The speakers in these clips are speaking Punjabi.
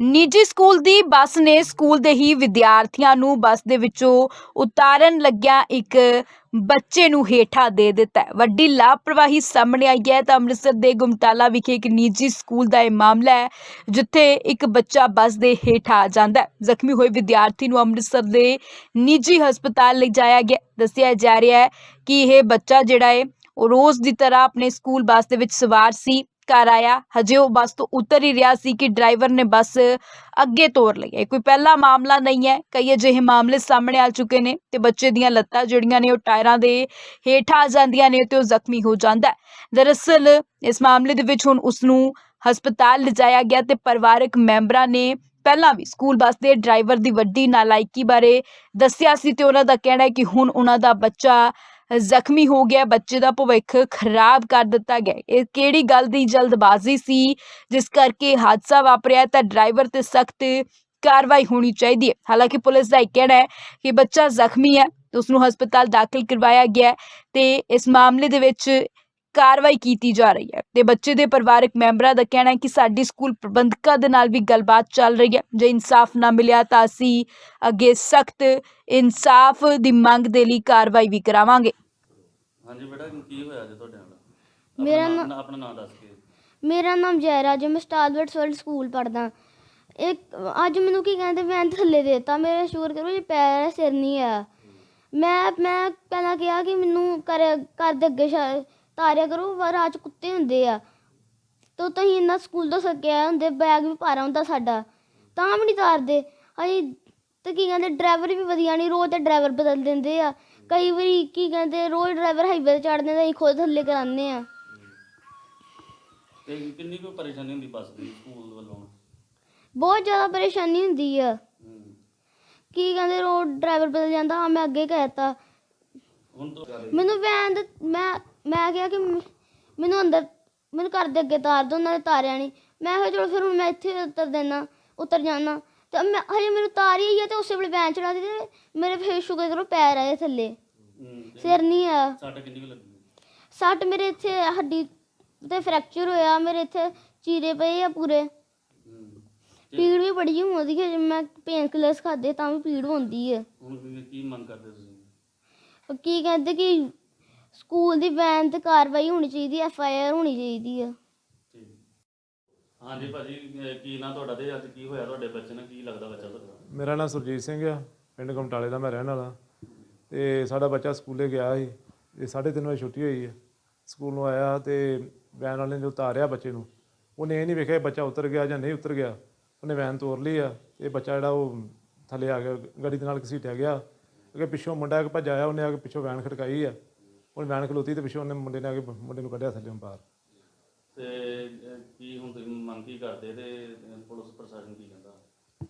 ਨਿੱਜੀ ਸਕੂਲ ਦੀ ਬੱਸ ਨੇ ਸਕੂਲ ਦੇ ਹੀ ਵਿਦਿਆਰਥੀਆਂ ਨੂੰ ਬੱਸ ਦੇ ਵਿੱਚੋਂ ਉਤਾਰਨ ਲੱਗਿਆ ਇੱਕ ਬੱਚੇ ਨੂੰ ਹੇਠਾਂ ਦੇ ਦਿੱਤਾ ਵੱਡੀ ਲਾਪਰਵਾਹੀ ਸਾਹਮਣੇ ਆਈ ਹੈ ਤਾਂ ਅੰਮ੍ਰਿਤਸਰ ਦੇ ਗੁਮਟਾਲਾ ਵਿਖੇ ਇੱਕ ਨਿੱਜੀ ਸਕੂਲ ਦਾ ਇਹ ਮਾਮਲਾ ਹੈ, ਜਿੱਥੇ ਇੱਕ ਬੱਚਾ ਬੱਸ ਦੇ ਹੇਠਾਂ ਆ ਜਾਂਦਾ ਜ਼ਖਮੀ ਹੋਏ ਵਿਦਿਆਰਥੀ ਨੂੰ ਅੰਮ੍ਰਿਤਸਰ ਦੇ ਨਿੱਜੀ ਹਸਪਤਾਲ ਲਿਜਾਇਆ ਗਿਆ। ਦੱਸਿਆ ਜਾ ਰਿਹਾ ਹੈ ਕਿ ਇਹ ਬੱਚਾ ਜਿਹੜਾ ਹੈ, ਉਹ ਰੋਜ਼ ਦੀ ਤਰ੍ਹਾਂ ਆਪਣੇ ਸਕੂਲ ਬੱਸ ਦੇ ਵਿੱਚ ਸਵਾਰ ਸੀ। ਘਰ ਆਇਆ, ਹਜੇ ਉਹ ਬੱਸ ਤੋਂ ਉਤਰ ਹੀ ਰਿਹਾ ਸੀ ਕਿ ਡਰਾਈਵਰ ਨੇ ਬੱਸ ਅੱਗੇ ਤੋਰ ਲਈ ਹੈ। ਕੋਈ ਪਹਿਲਾ ਮਾਮਲਾ ਨਹੀਂ ਹੈ, ਕਈ ਅਜਿਹੇ ਮਾਮਲੇ ਸਾਹਮਣੇ ਆ ਚੁੱਕੇ ਨੇ ਤੇ ਬੱਚੇ ਦੀਆਂ ਲੱਤਾਂ ਜਿਹੜੀਆਂ ਨੇ ਉਹ ਟਾਇਰਾਂ ਦੇ ਹੇਠਾਂ ਆ ਜਾਂਦੀਆਂ ਨੇ ਤੇ ਉਹ ਜ਼ਖਮੀ ਹੋ ਜਾਂਦਾ ਹੈ। ਦਰਅਸਲ ਇਸ ਮਾਮਲੇ ਦੇ ਵਿੱਚ ਹੁਣ ਉਸ ਨੂੰ ਹਸਪਤਾਲ ਲਿਜਾਇਆ ਗਿਆ ਤੇ ਪਰਿਵਾਰਕ ਮੈਂਬਰਾਂ ਨੇ ਪਹਿਲਾਂ ਵੀ ਸਕੂਲ ਬੱਸ ਦੇ ਡਰਾਈਵਰ ਦੀ ਵੱਡੀ ਨਾਲਾਇਕੀ ਬਾਰੇ ਦੱਸਿਆ ਸੀ ਤੇ ਉਹਨਾਂ ਦਾ ਕਹਿਣਾ ਹੈ ਕਿ ਹੁਣ ਉਹਨਾਂ ਦਾ ਬੱਚਾ ਜ਼ਖਮੀ ਹੋ ਗਿਆ, ਬੱਚੇ ਦਾ ਭਵਿੱਖ ਖਰਾਬ ਕਰ ਦਿੱਤਾ ਗਿਆ। ਇਹ ਕਿਹੜੀ ਗੱਲ ਦੀ ਜਲਦਬਾਜ਼ੀ ਸੀ? ਜਿਸ ਕਰਕੇ ਹਾਦਸਾ ਵਾਪਰਿਆ, ਤਾਂ ਡਰਾਈਵਰ ਤੇ ਸਖਤ ਕਾਰਵਾਈ ਹੋਣੀ ਚਾਹੀਦੀ ਹੈ। ਹਾਲਾਂਕਿ ਪੁਲਿਸ ਦਾ ਇਹ ਕਹਿਣਾ ਹੈ ਕਿ ਬੱਚਾ ਜ਼ਖਮੀ ਹੈ, ਤੇ ਉਸ ਨੂੰ ਹਸਪਤਾਲ ਦਾਖਲ ਕਰਵਾਇਆ ਗਿਆ ਹੈ ਤੇ ਇਸ ਮਾਮਲੇ ਦੇ ਵਿੱਚ ਕਾਰਵਾਈ ਕੀਤੀ ਜਾ ਰਹੀ ਹੈ ਤੇ ਬੱਚੇ ਦੇ ਪਰਿਵਾਰਕ ਮੈਂਬਰਾਂ ਦਾ ਕਹਿਣਾ ਹੈ ਕਿ ਸਾਡੀ ਸਕੂਲ ਪ੍ਰਬੰਧਕਾਂ ਦੇ ਨਾਲ ਵੀ ਗੱਲਬਾਤ ਚੱਲ ਰਹੀ ਹੈ। ਜੇ ਇਨਸਾਫ ਨਾ ਮਿਲਿਆ ਤਾਂ ਅਸੀਂ ਅੱਗੇ ਸਖਤ ਇਨਸਾਫ ਦੀ ਮੰਗ ਦੇ ਲਈ ਕਾਰਵਾਈ ਵੀ ਕਰਾਵਾਂਗੇ। ਹਾਂਜੀ ਬੇਟਾ ਕੀ ਹੋਇਆ ਜੀ ਤੁਹਾਡੇ ਨਾਲ? ਮੇਰਾ ਆਪਣਾ ਨਾਂ- ਨਾਂ- ਆਪਣਾ ਨਾਮ ਦੱਸ ਕੇ। ਮੇਰਾ ਨਾਮ ਜੈਰਾਜ ਹੈ ਮੈਂ ਸਟਾਰਵਰਡਸ ਵਰਲਡ ਸਕੂਲ ਪੜਦਾ ਇੱਕ ਅੱਜ ਮੈਨੂੰ ਕੀ ਕਹਿੰਦੇ ਮੈਂ ਥੱਲੇ ਦੇਤਾ। ਮੇਰੇ ਸ਼ੂਰ ਕਰੋ ਜੀ ਪੈਰ ਹੈ, ਸਿਰ ਨਹੀਂ ਆ ਮੈਂ ਮੈਂ ਪਹਿਲਾਂ ਕਿਹਾ ਕਿ ਮੈਨੂੰ ਕਰ ਘਰ ਦੇ ਅੱਗੇ ਸ਼ਾ- ਤਾਰਿਆ ਕਰੋ 'ਚ ਕੁੱਤੇ ਹੁੰਦੇ ਆ। ਤੋ ਤੁਸੀਂ ਇੰਨਾ ਸਕੂਲ ਤੋਂ ਸੱਕਿਆ ਹੁੰਦੇ ਬੈਗ ਵੀ ਭਾਰਾ ਹੁੰਦਾ ਸਾਡਾ। ਤਾਂ ਵੀ ਨਹੀਂ ਤਾਰਦੇ। ਅਸੀਂ ਤੇ ਕੀ ਕਹਿੰਦੇ ਡਰਾਈਵਰ ਵੀ ਵਧੀਆ ਨਹੀਂ ਰੋਜ਼ ਤੇ ਡਰਾਈਵਰ ਬਦਲ ਦਿੰਦੇ ਆ। ਕਈ ਵਾਰੀ ਕੀ ਕਹਿੰਦੇ ਰੋਜ਼ ਡਰਾਈਵਰ ਹਾਈਵੇ ਤੇ ਚੜ੍ਹ ਦਿੰਦੇ ਅਸੀਂ ਖੁਦ ਥੱਲੇ ਕਰਾਉਂਦੇ ਆ। ਤੇ ਕਿੰਨੀ ਕੁ ਪਰੇਸ਼ਾਨੀ ਹੁੰਦੀ ਬੱਸ ਦੀ ਸਕੂਲ ਵੱਲੋਂ? ਬਹੁਤ ਜ਼ਿਆਦਾ ਪਰੇਸ਼ਾਨੀ ਹੁੰਦੀ ਆ। ਹੂੰ। ਕੀ ਕਹਿੰਦੇ ਰੋਡ ਡਰਾਈਵਰ ਬਦਲ ਜਾਂਦਾ ਹਾਂ ਮੈਂ ਅੱਗੇ ਕਹਿਤਾ ਹੁਣ ਤੋਂ ਮੈਨੂੰ ਮੈਂ ਕਿਹਾ ਕਿ ਮੈਨੂੰ ਅੰਦਰ ਮੈਨੂੰ ਘਰ ਦੇ ਅੱਗੇ ਤਾਰ ਦੋ ਉਹਨਾਂ ਨੇ ਤਾਰਿਆ ਨਹੀਂ ਮੈਂ ਕਿਹਾ ਚਲੋ ਫਿਰ ਹੁਣ ਮੈਂ ਇੱਥੇ ਉਤਰ ਦੇਣਾ ਉਤਰ ਜਾਣਾ ਤੇ ਮੈਂ ਹਜੇ ਮੈਨੂੰ ਤਾਰੀ ਹੀ ਆ ਤੇ ਉਸੇ ਵੇਲੇ ਵੈਨ ਚੜਾ ਦਿੱਤੀ ਮੇਰੇ ਫੇਸ ਸ਼ੁਕਰ ਕਰੋ ਪੈਰ ਆਏ ਥੱਲੇ। ਹੂੰ, ਸਿਰ ਨਹੀਂ ਆ ਸੱਟ ਕਿੰਨੀ ਕੁ ਲੱਗੀ? ਸੱਟ ਮੇਰੇ ਇੱਥੇ ਹੱਡੀ ਤੇ ਫ੍ਰੈਕਚਰ ਹੋਇਆ ਮੇਰੇ ਇੱਥੇ ਚੀਰੇ ਪਏ ਆ ਪੂਰੇ। ਹੂੰ। ਪੀੜ ਵੀ ਬੜੀ ਹੁੰਦੀ ਹੈ ਜੇ ਮੈਂ ਪੇਨ ਕਿਲਰਸ ਖਾਦੇ ਤਾਂ ਵੀ ਪੀੜ ਹੁੰਦੀ ਹੈ ਹੁਣ ਕੀ- ਕੀ ਮੰਗ ਕਰਦੇ ਤੁਸੀਂ? ਉਹ ਕੀ ਕਹਿੰਦੇ ਕਿ ਸਕੂਲ ਦੀ ਵੈਨ ਤੇ ਕਾਰਵਾਈ ਹੋਣੀ ਚਾਹੀਦੀ ਐਫ ਆਈ ਆਰ ਹੋਣੀ ਚਾਹੀਦੀ ਹੈ ਠੀਕ ਹਾਂਜੀ ਭਾਜੀ ਅਹ ਕੀ ਨਾਂ ਤੁਹਾਡਾ ਤੇ ਅੱਜ ਕੀ ਹੋਇਆ ਤੁਹਾਡੇ ਬੱਚੇ ਨਾਲ? ਕੀ ਲੱਗਦਾ ਬੱਚਾ ਤੁਹਾਡਾ? ਮੇਰਾ ਨਾਮ ਸੁਰਜੀਤ ਸਿੰਘ ਆ ਪਿੰਡ ਕਮਟਾਲੇ ਦਾ ਮੈਂ ਰਹਿਣ ਵਾਲਾ। ਤੇ ਸਾਡਾ ਬੱਚਾ ਸਕੂਲੇ ਗਿਆ ਸੀ ਇਹ 3:30 ਵਜੇ ਛੁੱਟੀ ਹੋਈ ਹੈ ਸਕੂਲ ਨੂੰ ਆਇਆ ਤੇ ਵੈਨ ਵਾਲੇ ਨੇ ਜੋ ਉਤਾਰਿਆ ਬੱਚੇ ਨੂੰ। ਉਹਨੇ ਇਹ ਨਹੀਂ ਵੇਖਿਆ ਬੱਚਾ ਉਤਰ ਗਿਆ ਜਾਂ ਨਹੀਂ ਉਤਰ ਗਿਆ। ਉਹਨੇ ਵੈਨ ਤੋਰ ਲਈ ਆ ਇਹ ਬੱਚਾ ਜਿਹੜਾ ਉਹ ਥੱਲੇ ਆ ਗਿਆ ਗੱਡੀ ਦੇ ਨਾਲ ਘਸੀਟਿਆ ਗਿਆ। ਅੱਗੇ ਪਿੱਛੋਂ ਮੁੰਡਾ ਇੱਕ ਭੱਜ ਆਇਆ ਉਹਨੇ ਆ ਕੇ ਪਿੱਛੋਂ ਵੈਨ ਖੜਕਾਈ ਆ। ਉਹਨੇ ਵੈਨ ਖਲੋਤੀ ਤੇ ਪਿੱਛੋਂ ਉਹਨੇ ਮੁੰਡੇ ਨੇ ਆ ਕੇ ਮੁੰਡੇ ਨੂੰ ਕੱਢਿਆ ਥੱਲੇ ਬਾਹਰ। ਤੇ ਅਹ ਕੀ ਹੁਣ ਤੁਸੀਂ ਮੰਗ ਕੀ ਕਰਦੇ ਤੇ ਅਹ ਪੁਲਿਸ ਪ੍ਰਸ਼ਾਸਨ ਕੀ ਕਹਿੰਦਾ?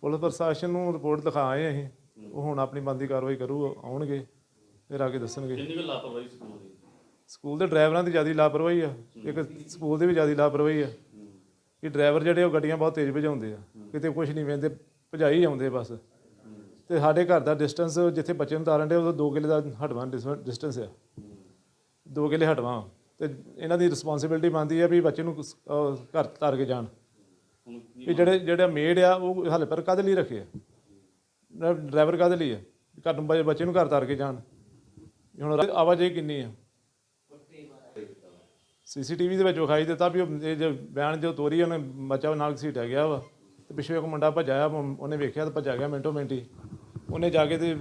ਪੁਲਿਸ ਪ੍ਰਸ਼ਾਸਨ ਨੂੰ ਰਿਪੋਰਟ ਲਿਖਾ ਆਏ ਅਸੀਂ। ਉਹ ਹੁਣ ਆਪਣੀ ਬੰਦੀ ਕਾਰਵਾਈ ਕਰੂ ਆਉਣਗੇ ਫਿਰ ਆ ਕੇ ਦੱਸਣਗੇ। ਕਿੰਨੀ ਕੁ ਲਾਪਰਵਾਹੀ ਸਕੂਲ ਦੀ? ਸਕੂਲ ਦੇ ਡਰਾਈਵਰਾਂ ਦੀ ਜ਼ਿਆਦਾ ਲਾਪਰਵਾਹੀ ਆ। ਇੱਕ ਸਕੂਲ ਦੀ ਵੀ ਜ਼ਿਆਦਾ ਲਾਪਰਵਾਹੀ ਆ। ਕਿ ਡਰਾਈਵਰ ਜਿਹੜੇ ਉਹ ਗੱਡੀਆਂ ਬਹੁਤ ਤੇਜ਼ ਭਜਾਉਂਦੇ ਆ। ਕਿਤੇ ਕੁਝ ਨਹੀਂ ਵੇਂਦੇ ਭਜਾਈ ਆਉਂਦੇ ਬਸ। ਤੇ ਸਾਡੇ ਘਰ ਦਾ ਡਿਸਟੈਂਸ ਜਿੱਥੇ ਬੱਚੇ ਨੂੰ ਤਾਰਨ ਦੇ ਉਹ 2 ਕਿਲੇ ਦਾ ਹਟਵਾਂ ਡਿਸਟੈਂਸ ਆ। ਦੋ ਕਿਲੇ ਹਟਵਾਂ। ਤੇ ਇਹਨਾਂ ਦੀ ਰਿਸਪੌਂਸਿਬਿਲਟੀ ਬਣਦੀ ਹੈ ਵੀ ਬੱਚੇ ਨੂੰ ਸ- ਅਹ, ਘਰ ਤਾਰ ਕੇ ਜਾਣ। ਵੀ ਜਿਹੜੇ, ਜਿਹੜਾ ਮੇਡ ਆ, ਉਹ ਹਾਲੇ ਪਰ ਕਾਹਦੇ ਲਈ ਰੱਖੇ ਆ? ਡਰਾਈਵਰ ਕਾਹਦੇ ਲਈ ਆ? ਵੀ ਘਰ ਨੂੰ ਬੱਚੇ- ਬੱਚੇ ਨੂੰ ਘਰ ਤਾਰ ਕੇ ਜਾਣ। ਵੀ ਹੁਣ ਆਵਾਜਾਈ ਕਿੰਨੀ ਆ? ਸੀਸੀਟੀਵੀ ਦੇ ਵਿੱਚ ਵਿਖਾਈ ਦਿੱਤਾ ਵੀ ਉਹ, ਇਹ ਜੋ ਬਿਆਨ ਜੋ ਤੋਰੀ ਉਹਨੇ ਬੱਚਾ ਨਾਲ ਘਸੀਟਿਆ ਗਿਆ ਵਾ। ਤੇ ਪਿੱਛੇ ਇੱਕ ਮੁੰਡਾ ਭੱਜਿਆ ਉਹਨੇ ਵੇਖਿਆ ਤੇ ਭੱਜਾ ਗਿਆ ਮਿੰਟੋ ਮਿੰਟੀ ਉਹਨੇ ਜਾ ਕੇ ਤੇ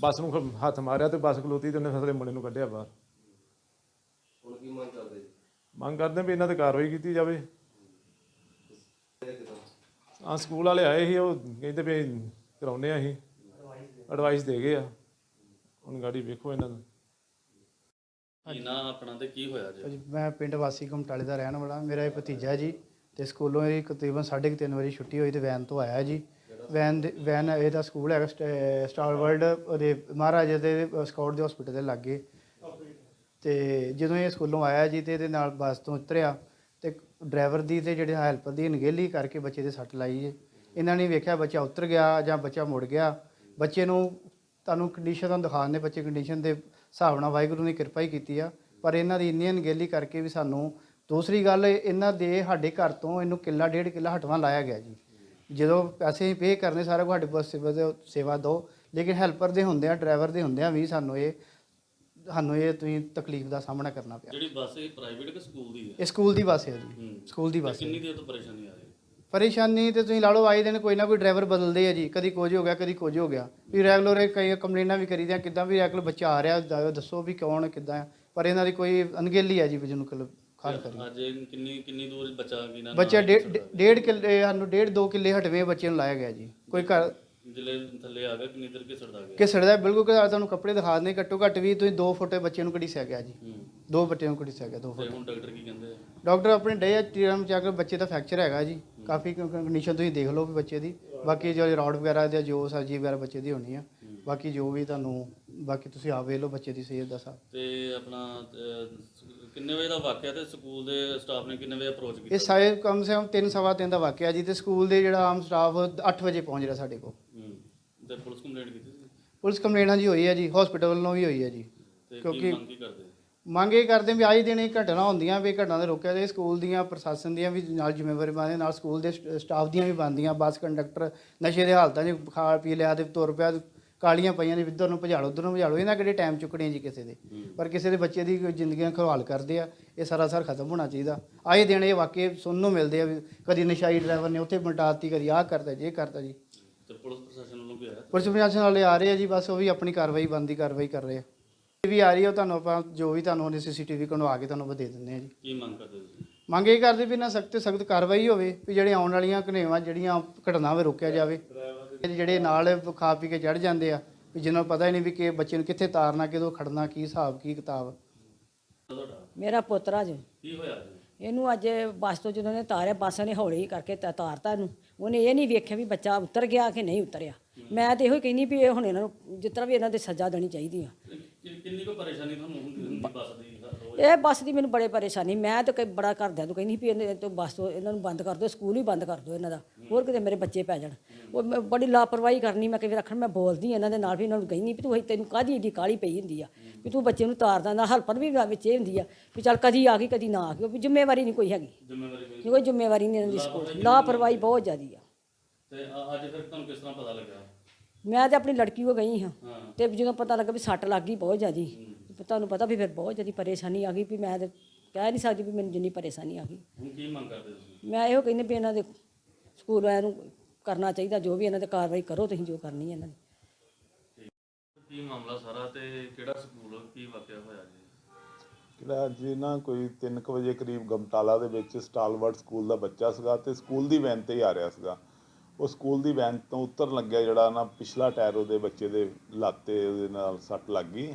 ਬੱਸ ਨੂੰ ਖ- ਹੱਥ ਮਾਰਿਆ ਤੇ ਬੱਸ ਖਲੋਤੀ ਤੇ ਉਹਨੇ ਫਸਲੇ ਮੁੰਡੇ ਨੂੰ ਕੱਢਿਆ ਬਾਹਰ ਹੁਣ ਕੀ ਮੰਗ ਕਰਦੇ ਜੀ? ਮੰਗ ਕਰਦੇ ਵੀ ਇਹਨਾਂ ਤੇ ਕਾਰਵਾਈ ਕੀਤੀ ਜਾਵੇ। ਆ ਸਕੂਲ ਵਾਲੇ ਆਏ ਸੀ ਉਹ ਕਹਿੰਦੇ ਵੀ ਕਰਾਉਨੇ ਆ ਅਸੀਂ। ਐਡਵਾਈਸ ਦੇ ਗਏ ਆ। ਹੁਣ ਗਾੜੀ ਵੇਖੋ ਇਹਨਾਂ ਦਾ ਕੀ ਨਾਂ ਆਪਣਾ ਤੇ ਕੀ ਹੋਇਆ ਜੀ? ਮੈਂ ਪਿੰਡ ਵਾਸੀ ਕਮਟਾਲੇ ਦਾ ਰਹਿਣ ਵਾਲਾ ਮੇਰਾ ਇਹ ਭਤੀਜਾ ਜੀ ਤੇ ਸਕੂਲੋਂ ਇਹ ਤਕਰੀਬਨ 3:30 ਵਜੇ ਛੁੱਟੀ ਹੋਈ ਤੇ ਵੈਨ ਤੋਂ ਆਇਆ ਜੀ। ਵੈਨ ਦੇ- ਵੈਨ ਇਹਦਾ ਸਕੂਲ ਹੈਗਾ ਸਟ- ਸਟਾਰ ਵਰਲਡ ਉਹਦੇ ਮਹਾਰਾਜਾ ਦੇ ਸਕਾਊਟ ਦੇ ਹਸਪੀਟਲ ਦੇ ਲਾਗੇ। ਤੇ ਜਦੋਂ ਇਹ ਸਕੂਲੋਂ ਆਇਆ ਜੀ ਤੇ ਇਹਦੇ ਨਾਲ ਬੱਸ ਤੋਂ ਉਤਰਿਆ ਤੇ ਡਰਾਈਵਰ ਦੀ ਤੇ ਜਿਹੜੇ ਹੈਲਪਰ ਦੀ ਅਣਗਹਿਲੀ ਕਰਕੇ ਬੱਚੇ ਦੇ ਸੱਟ ਲਾਈ ਜੀ। ਇਹਨਾਂ ਨੇ ਵੇਖਿਆ ਬੱਚਾ ਉਤਰ ਗਿਆ ਜਾਂ ਬੱਚਾ ਮੁੜ ਗਿਆ। ਬੱਚੇ ਨੂੰ ਤੁਹਾਨੂੰ ਕੰਡੀਸ਼ਨ ਤੁਹਾਨੂੰ ਦਿਖਾਉਂਦੇ ਬੱਚੇ ਕੰਡੀਸ਼ਨ ਦੇ ਹਿਸਾਬ ਨਾਲ ਵਾਹਿਗੁਰੂ ਨੇ ਕਿਰਪਾ ਹੀ ਕੀਤੀ ਆ। ਪਰ ਇਹਨਾਂ ਦੀ ਇੰਨੀ ਅਣਗਹਿਲੀ ਕਰਕੇ ਵੀ ਸਾਨੂੰ ਦੂਸਰੀ ਗੱਲ, ਇਹਨਾਂ ਦੇ ਸਾਡੇ ਘਰ ਤੋਂ ਇਹਨੂੰ ਕਿੱਲਾ ਡੇਢ ਕਿੱਲਾ ਹਟਵਾ ਲਾਇਆ ਗਿਆ ਜੀ। ਜਦੋਂ ਪੈਸੇ ਪੇ ਕਰਨੇ, ਸਾਰਾ ਕੁਝ ਸਾਡੇ ਪਾਸ ਸੇਵਾ ਦਿਓ- ਸੇਵਾ ਦਿਓ ਲੇਕਿਨ ਹੈਲਪਰ ਦੇ ਹੁੰਦੇ ਆ ਡਰਾਈਵਰ ਦੇ ਹੁੰਦੇ ਆ ਵੀ ਸਾਨੂੰ ਇਹ ਸਾਨੂੰ ਇਹ ਤੁਸੀਂ ਤਕਲੀਫ ਦਾ ਸਾਹਮਣਾ ਕਰਨਾ ਪਿਆ। ਜਿਹੜੀ ਬੱਸ ਇਹ ਪ੍ਰਾਈਵੇਟ ਕਿ ਸਕੂਲ ਦੀ ਹੈ? ਇਹ ਸਕੂਲ ਦੀ ਬੱਸ ਹੈ ਜੀ। ਹੂੰ। ਸਕੂਲ ਦੀ ਬੱਸ ਹੈ। ਕਿੰਨੀ ਦੇਰ ਤੋਂ ਪਰੇਸ਼ਾਨੀ ਆ ਰਹੀ ਹੈ? ਪਰੇਸ਼ਾਨੀ ਤੇ ਤੁਸੀਂ ਲਾ ਲਓ ਆਏ ਦਿਨ ਕੋਈ ਨਾ ਕੋਈ ਡਰਾਈਵਰ ਬਦਲਦੇ ਆ ਜੀ। ਕਦੀ ਕੁਝ ਹੋ ਗਿਆ ਕਦੀ ਕੁਝ ਹੋ ਗਿਆ। ਵੀ ਰੈਗੂਲਰ ਕਈ ਕੰਪਲੇਨਾਂ ਵੀ ਕਰੀਦੀਆਂ ਕਿੱਦਾਂ ਵੀ ਰੈਗੂਲਰ ਬੱਚਾ ਆ ਰਿਹਾ ਦ- ਦੱਸੋ ਵੀ ਕੌਣ ਹੈ, ਕਿੱਦਾਂ ਹੈ। ਪਰ ਇਹਨਾਂ ਦੀ ਕੋਈ ਅਣਗਹਿਲੀ ਹੈ ਜੀ ਵੀ ਜਿਹਨੂੰ ਕਲ ਖਾਸ ਕਰੀ ਅੱਜ ਇਹ ਕਿੰਨੀ ਕਿੰਨੀ ਦੂਰ ਬੱਚਾ ਕਿਨਾਂ ਬੱਚਾ ਡੇਢ ਡੇਢ ਕਿੱਲੇ ਸਾਨੂੰ ਡੇਢ ਦੋ ਕਿੱਲੇ ਹਟਵੇਂ ਬੱਚੇ ਨੂੰ ਲਾਇਆ ਗਿਆ ਜੀ। ਕੋਈ ਘਰ ਜਿਲੇ ਥੱਲੇ ਆ ਗਿਆ ਕਿੰਨੀ ਦੇਰ ਘਿਸੜਦਾ ਗਿਆ? ਕਿਸੜਦਾ ਬਿਲਕੁਲ ਕਿ ਤੁਹਾਨੂੰ ਕੱਪੜੇ ਦਿਖਾ ਦਿੰਦੇ ਘੱਟੋ ਘੱਟ ਵੀ ਤੁਸੀਂ 2 ਫੁੱਟ ਬੱਚੇ ਨੂੰ ਘੜੀਸਿਆ ਗਿਆ ਜੀ। ਹੂੰ। ਦੋ ਬੱਚਿਆਂ ਨੂੰ ਘੜੀਸਿਆ ਗਿਆ 2 ਤੇ ਫੁੱਟ। ਹੁਣ ਡਾਕਟਰ ਕੀ ਕਹਿੰਦੇ ਆ? ਡਾਕਟਰ ਆਪਣੇ ਡੇ ਟੀਰਮ ਚੈੱਕ ਕਰ ਬੱਚੇ ਦਾ ਫ੍ਰੈਕਚਰ ਹੈਗਾ ਜੀ। ਕਾਫੀ ਕੰਡੀਸ਼ਨ ਤੁਸੀਂ ਦੇਖ ਲਓ ਵੀ ਬੱਚੇ ਦੀ। ਬਾਕੀ ਜੋ ਰੌਡ ਵਗੈਰਾ ਜਾਂ ਜੋ ਸਰਜੀ ਵਗੈਰਾ ਬੱਚੇ ਦੀ ਹੋਣੀ ਆ। ਬਾਕੀ ਜੋ ਵੀ ਤੁਹਾਨੂੰ ਬਾਕੀ ਤੁਸੀਂ ਆਪ ਵੇਖ ਲਓ ਬੱਚੇ ਦੀ ਸਿਹਤ ਦਾ ਸਾਬ ਤੇ ਆਪਣਾ ਅਹ, ਕਿੰਨੇ ਵਜੇ ਦਾ ਵਾਕਿਆ ਤੇ ਸਕੂਲ ਦੇ ਸਟਾਫ ਨੇ ਕਿੰਨੇ ਵਜੇ ਅਪਰੋਚ ਇਹ ਕੀਤਾ ਸਾਰੇ ਕਮ ਸੇ ਕਮ 3 ਸਵਾ ਤਿੰਨ ਦਾ ਵਾਕਿਆ ਜੀ ਤੇ ਸਕੂਲ ਦੇ ਜਿਹੜਾ ਆਮ ਸਟਾਫ 8 ਵਜੇ ਪਹੁੰਚ ਰਿਹਾ ਸਾਡੇ ਕੋਲ ਹੂੰ ਤੇ ਪੁਲਿਸ ਕੰਪਲੇਂਟ ਕੀਤੀ ਸੀ ਪੁਲਿਸ ਕੰਪਲੇਂਟ ਹਾਂਜੀ ਹੋਈ ਹੈ ਜੀ ਹਸਪੀਟਲ ਵੱਲੋਂ ਵੀ ਹੋਈ ਹੈ ਜੀ। ਤੇ ਕੀ ਕਿਉਂਕਿ- ਮੰਗ ਕੀ ਕਰਦੇ? ਮੰਗ ਇਹ ਕਰਦੇ ਵੀ ਆਏ ਦਿਨ ਇਹ ਘਟਨਾ ਹੁੰਦੀਆਂ ਵੀ ਇਹ ਘਟਨਾ ਦੇ ਰੋਕਿਆ ਜਾਏ ਸਕੂਲ ਦੀਆਂ ਪ੍ਰਸ਼ਾਸਨ ਦੀਆਂ ਵੀ ਨਾਲ ਜ਼ਿੰਮੇਵਾਰੀ ਬਣਦੀ ਨਾਲ ਸਕੂਲ ਦੇ ਸਟ- ਸਟਾਫ ਦੀਆਂ ਵੀ ਬਣਦੀਆਂ ਬੱਸ ਕੰਡਕਟਰ ਨਸ਼ੇ ਦੇ ਹਾਲਤਾਂ 'ਚ ਖਾ ਪੀ ਲਿਆ ਤੇ ਤੁਰ ਪਿਆ ਕਾਲੀਆਂ ਪਈਆਂ ਨੇ ਇੱਧਰ ਨੂੰ ਭਜਾਲੋ ਉੱਧਰ ਨੂੰ ਭਜਾਲੋ ਇਹਨਾਂ ਕਿਹੜੇ ਟਾਈਮ ਚੁੱਕਣੇ ਜੀ ਕਿਸੇ ਦੇ? ਪਰ ਕਿਸੇ ਦੇ ਬੱਚੇ ਦੀ ਕੋਈ ਜ਼ਿੰਦਗੀਆਂ ਖਵਾਲ ਕਰਦੇ ਆ ਇਹ ਸਾਰਾ ਸਾਰ ਖਤਮ ਹੋਣਾ ਚਾਹੀਦਾ। ਆਏ ਦਿਨ ਇਹ ਵਾਕਿਏ ਸੁਣਨ ਨੂੰ ਮਿਲਦੇ ਆ ਵੀ ਕਦੀ ਨਸ਼ਾਈ ਡਰਾਈਵਰ ਨੇ ਉੱਥੇ ਮਟਾਤੀ ਕਦੀ ਆਹ ਕਰਦਾ ਜੇ ਕਰਦਾ ਜੀ। ਤੇ ਪੁਲਿਸ ਪ੍ਰਸ਼ਾਸਨ ਵੱਲੋਂ ਕੀ ਆਇਆ ਪੁਲਿਸ ਪ੍ਰਸ਼ਾਸਨ ਵਾਲੇ ਆ ਰਹੇ ਆ ਜੀ ਬਸ ਉਹ ਵੀ ਆਪਣੀ ਕਾਰਵਾਈ ਬੰਦੀ ਕਾਰਵਾਈ ਕਰ ਰਹੇ ਆ। ਇਹ ਵੀ ਆ ਰਹੀ ਆ ਉਹ ਤੁਹਾਨੂੰ ਆਪਾਂ ਜੋ ਵੀ ਤੁਹਾਨੂੰ ਉਹਨੇ ਸੀਸੀਟੀਵੀ ਕਢਵਾ ਕੇ ਤੁਹਾਨੂੰ ਆਪਾਂ ਦੇ ਦਿੰਦੇ ਆ ਜੀ। ਕੀ ਮੰਗ ਕਰਦੇ ਤੁਸੀਂ? ਮੰਗ ਇਹ ਕਰਦੇ ਵੀ ਨਾ ਸਖਤ ਸਖਤ ਕਾਰਵਾਈ ਹੋਵੇ ਵੀ ਜਿਹੜੇ ਆਉਣ ਵਾਲੀਆਂ ਘਨੇਵਾਂ ਜਿਹੜੀਆਂ ਘਟਨਾਵਾਂ ਰੋਕਿਆ ਜਾਵੇ ਜਿਹੜੇ ਨਾਲ ਖਾ ਪੀ ਕੇ ਚੜ ਜਾਂਦੇ ਆ ਵੀ ਜਿਹਨਾਂ ਨੂੰ ਪਤਾ ਹੀ ਨਹੀਂ ਵੀ ਕਿ ਬੱਚੇ ਨੂੰ ਕਿੱਥੇ ਤਾਰਨਾ ਕਿਦੋਂ ਖੜਨਾ ਕੀ ਹਿਸਾਬ ਕੀ ਕਿਤਾਬ। ਤੁਹਾਡਾ? ਮੇਰਾ ਪੋਤਰਾ ਜੀ। ਕੀ ਹੋਇਆ ਜੀ? ਇਹਨੂੰ ਅੱਜ ਬੱਸ ਤੋਂ ਜਦੋਂ ਨੇ ਤਾਰਿਆ, ਬੱਸ ਨੇ ਹੌਲੀ ਕਰਕੇ ਤਾ- ਤਾਰਤਾ ਇਹਨੂੰ। ਉਹਨੇ ਇਹ ਨਹੀਂ ਵੇਖਿਆ ਵੀ ਬੱਚਾ ਉਤਰ ਗਿਆ ਕਿ ਨਹੀਂ ਉਤਰਿਆ। ਮੈਂ ਤੇ ਇਹੋ ਹੀ ਕਹਿੰਦੀ ਵੀ ਇਹ ਹੁਣ ਇਹਨਾਂ ਨੂੰ, ਜਿਸ ਤਰ੍ਹਾਂ ਵੀ ਇਹਨਾਂ ਦੇ ਸਜ਼ਾ ਦੇਣੀ ਚਾਹੀਦੀ ਆ। ਕਿ- ਕਿੰਨੀ ਕੋ ਪਰੇਸ਼ਾਨੀ ਤੁਹਾਨੂੰ ਹੁੰਦੀ ਹੁੰਦੀ ਬੱਸ ਦੀ? ਇਹ ਬੱਸ ਦੀ ਮੈਨੂੰ ਬੜੇ ਪਰੇਸ਼ਾਨੀ ਮੈਂ ਤਾਂ ਕਈ ਬੜਾ ਘਰਦਿਆਂ ਤੋਂ ਕਹਿੰਦੀ ਵੀ ਇਹਨੇ ਤੋਂ ਬੱਸ ਤੋਂ ਇਹਨਾਂ ਨੂੰ ਬੰਦ ਕਰ ਦਿਓ ਸਕੂਲ ਹੀ ਬੰਦ ਕਰ ਦਿਓ ਇਹਨਾਂ ਦਾ ਹੋਰ ਕਿਤੇ ਮੇਰੇ ਬੱਚੇ ਪੈ ਜਾਣ। ਉਹ ਮੈਂ ਬੜੀ ਲਾਪਰਵਾਹੀ ਕਰਨੀ ਮੈਂ ਕਈ ਵਾਰ ਆਖਣ ਮੈਂ ਬੋਲਦੀ ਇਹਨਾਂ ਦੇ ਨਾਲ ਵੀ ਇਹਨਾਂ ਨੂੰ ਕਹਿੰਦੀ ਵੀ ਤੂੰ ਤੈਨੂੰ ਕਾਹਦੀ ਏਡੀ ਕਾਲੀ ਪਈ ਹੁੰਦੀ ਆ ਵੀ ਤੂੰ ਬੱਚੇ ਨੂੰ ਤਾਰਦਾ ਨਾ ਹਲਪਰ ਵੀ ਵਿੱਚ ਇਹ ਹੁੰਦੀ ਆ ਵੀ ਚੱਲ ਕਦੀ ਆ ਗਈ ਕਦੀ ਨਾ ਆ ਗਈ ਵੀ ਜ਼ਿੰਮੇਵਾਰੀ ਨਹੀਂ ਕੋਈ ਹੈਗੀ। ਜ਼ਿੰਮੇਵਾਰੀ ਕੋਈ ਜ਼ਿੰਮੇਵਾਰੀ ਨਹੀਂ ਇਹਨਾਂ ਦੀ ਸਕੂਲ ਲਾਪਰਵਾਹੀ ਬਹੁਤ ਜ਼ਿਆਦੀ ਆ। ਤੇ ਅੱਜ ਫਿਰ ਤੁਹਾਨੂੰ ਕਿਸ ਤਰ੍ਹਾਂ ਪਤਾ ਲੱਗਾ? ਮੈਂ ਤੇ ਆਪਣੀ ਲੜਕੀ ਕੋ ਗਈ ਹਾਂ ਤੇ ਜਦੋਂ ਪਤਾ ਲੱਗਾ ਵੀ ਸੱਟ ਲੱਗ ਗਈ ਬਹੁਤ ਜ਼ਿਆਦੀ ਤੁਹਾਨੂੰ ਪਤਾ ਵੀ ਫਿਰ ਬਹੁਤ ਜ਼ਿਆਦੀ ਪਰੇਸ਼ਾਨੀ ਆ ਗਈ ਵੀ ਮੈਂ ਤੇ ਕਹਿ ਨਹੀਂ ਸਕਦੀ ਵੀ ਮੈਨੂੰ ਜਿੰਨੀ ਪਰੇਸ਼ਾਨੀ ਆ ਗਈ। ਹੁਣ ਕੀ ਮੰਗ ਕਰਦੇ ਤੁਸੀਂ? ਮੈਂ ਇਹੋ ਕਹਿੰਦੀ ਵੀ ਇਹਨਾਂ ਦੇ ਸਕੂਲ ਵਾਲਿਆਂ ਨੂੰ ਕਰਨਾ ਚਾਹੀਦਾ ਜੋ ਵੀ ਇਹਨਾਂ ਤੇ ਕਾਰਵਾਈ ਕਰੋ ਤੁਸੀਂ ਜੋ ਕਰਨੀ ਹੈ ਇਹਨਾਂ ਦੀ। ਕੀ ਮਾਮਲਾ ਸਾਰਾ ਤੇ ਕਿਹੜਾ ਸਕੂਲ ਕੀ ਵਾਕਿਆ ਹੋਇਆ ਜੀ? ਜਿਹੜਾ ਅੱਜ ਨਾ ਕੋਈ 3 ਵਜੇ ਕਰੀਬ ਗਮਟਾਲਾ ਦੇ ਵਿੱਚ ਸਟਾਲਵਰਡ ਸਕੂਲ ਦਾ ਬੱਚਾ ਸੀਗਾ ਤੇ ਸਕੂਲ ਦੀ ਵੈਨ ਤੇ ਹੀ ਆ ਰਿਹਾ ਸੀਗਾ। ਉਹ ਸਕੂਲ ਦੀ ਵੈਨ ਤੋਂ ਉਤਰਨ ਲੱਗਿਆ ਜਿਹੜਾ ਨਾ ਪਿਛਲਾ ਟਾਇਰ ਉਹਦੇ ਬੱਚੇ ਦੇ ਲੱਤ ਤੇ ਉਹਦੇ ਨਾਲ ਸੱਟ ਲੱਗ ਗਈ।